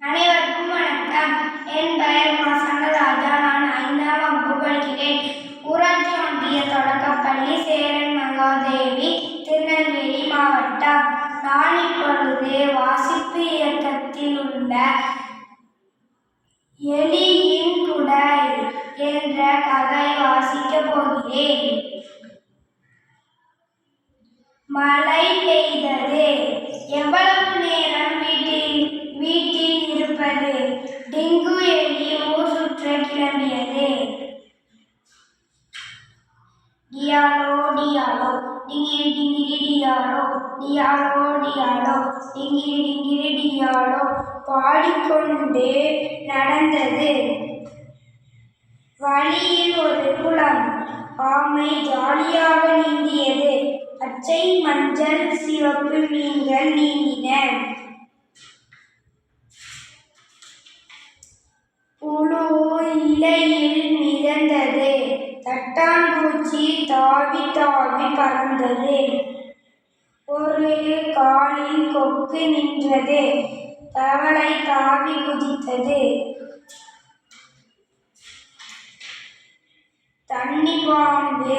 அனைவருக்கும் வணக்கம். என் பெயர் மா சங்கராஜா நான் ஐந்தாம் வகுப்பு படிக்கிறேன். ஊராட்சி ஒன்றிய தொடக்கப்பள்ளி சேரன் மகாதேவி திருநெல்வேலி மாவட்டம். நான் இப்பொழுது வாசிப்பு இயக்கத்தில் உள்ள எலியின் குடை என்ற கதை வாசிக்கப் போகிறேன். மழை பெய்தது. எவ்வளவு இருப்பது டெங்கு எலி ஊர் சுற்ற கிளம்பியது டியாலோ டியாலோ டிங்கிரி டிங்கிரி டியாலோ டியாலோ டியாலோ டிங்கிரி டிங்கிரி டியாலோ பாடிக்கொண்டு நடந்தது. வழியில் ஒரு குளம் ஆமை ஜாலியாக நீந்தியது. பச்சை மஞ்சள் சிவப்பு மீன்கள் நீந்தின. தட்டாம்பூச்சி தாவி தாவி பறந்தது. ஒரு காலில் கொக்கு நின்றது. தவளை தாவி குதித்தது. தண்ணி பாம்பு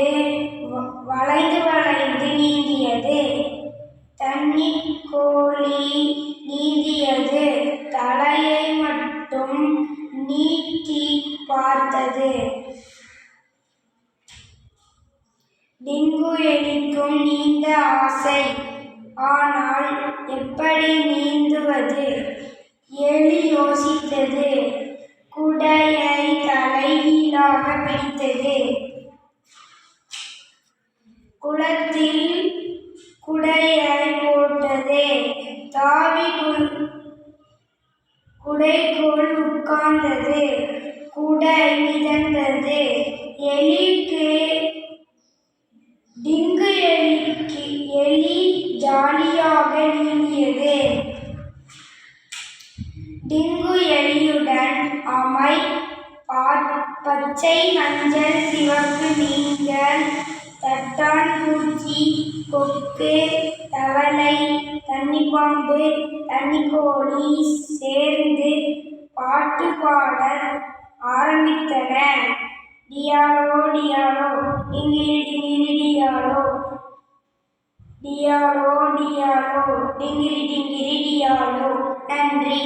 வ- வளைந்து வளைந்து நீந்தியது. தண்ணி கோழி நீந்தியது. தலையை மட்டும் நீட்டி பார்த்தது. டெங்கு எலிக்கும் நீந்த ஆசை. ஆனால் எப்படி நீந்துவது? எலி யோசித்தது. குடையை தலைகீழாக பிடித்தது. குளத்தில் குடையை போட்டது. தாவி குடைக்குள் உட்கார்ந்தது. குடை மிதந்தது. ஜாலியாக நீங்கியது. டிங்கு எலியுடன் அமை பச்சை மஞ்சள் சிவப்பு நீங்கள் தட்டான்பூச்சி கொக்கு தவளை தண்ணிப்பாம்பு தண்ணிக்கோழி சேர்ந்து பாட்டு பாட ஆரம்பித்தன. டியாலோ டியாலோ டிங்கிரி டியாலோ டியாலோ டிங்கிரி டிங்கிரி டியாலோ நன்றி